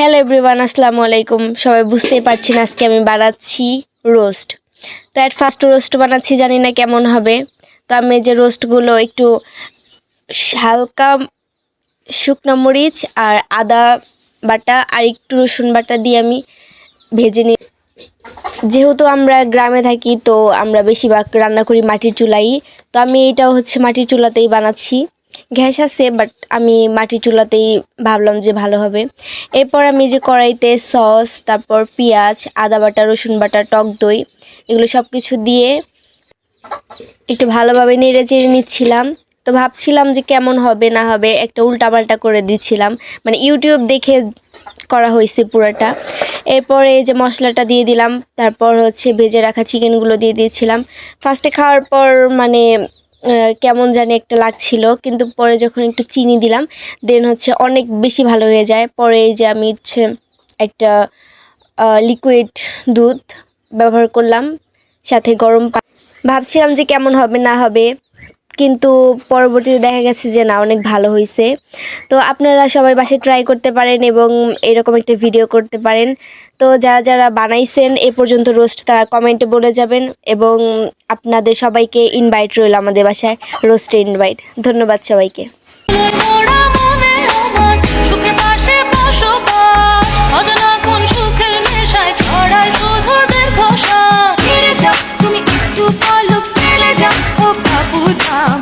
Hello everyone আসসালামু আলাইকুম। সবাই বুঝতেই পারছেন আজকে আমি বানাচ্ছি রোস্ট তো অ্যাট ফার্স্ট রোস্ট বানাচ্ছি, জানি না কেমন হবে। তো আমি যে রোস্টগুলো একটু হালকা শুকনো মরিচ আর আদা বাটা আর একটু রসুন বাটা দিয়ে আমি ভেজে নিই যেহেতু আমরা গ্রামে থাকি, তো আমরা বেশিরভাগ রান্না করি মাটির চুলাই। তো আমি এটাও হচ্ছে মাটির চুলাতেই বানাচ্ছি। গ্যাস আছে বাট আমি মাটির চুলাতেই ভাবলাম যে ভালো হবে। এরপর আমি যে কড়াইতে সস, তারপর পেঁয়াজ, আদা বাটা, রসুন বাটা, টক দই, এগুলো সব কিছু দিয়ে একটু ভালোভাবে নেড়ে চেড়ে নিচ্ছিলাম। তো ভাবছিলাম যে কেমন হবে, না হবে, একটা উল্টাপাল্টা করে দিচ্ছিলাম। মানে ইউটিউব দেখে করা হয়েছে পুরোটা। এরপরে যে মশলাটা দিয়ে দিলাম, তারপর হচ্ছে ভেজে রাখা চিকেনগুলো দিয়ে দিয়েছিলাম ফার্স্টে খাওয়ার পর মানে কেমন জানি একটা লাগছিল, কিন্তু পরে যখন একটু চিনি দিলাম দেন হচ্ছে অনেক বেশি ভালো হয়ে যায়। পরে যে আমি হচ্ছে একটা লিকুইড দুধ ব্যবহার করলাম, সাথে গরম ভাবছিলাম যে কেমন হবে, না হবে। কিন্তু পরবর্তীতে দেখা গেছে যে না, অনেক ভালো হয়েছে তো আপনারা সবাই বাসায় ট্রাই করতে পারেন এবং এরকম একটা ভিডিও করতে পারেন। তো যারা যারা বানাইছেন, এ পর্যন্ত রোস্ট তারা কমেন্টে বলে যাবেন এবং আপনাদের সবাইকে ইনভাইট রইল আমাদের বাসায় রোস্টে ইনভাইট ধন্যবাদ সবাইকে। love.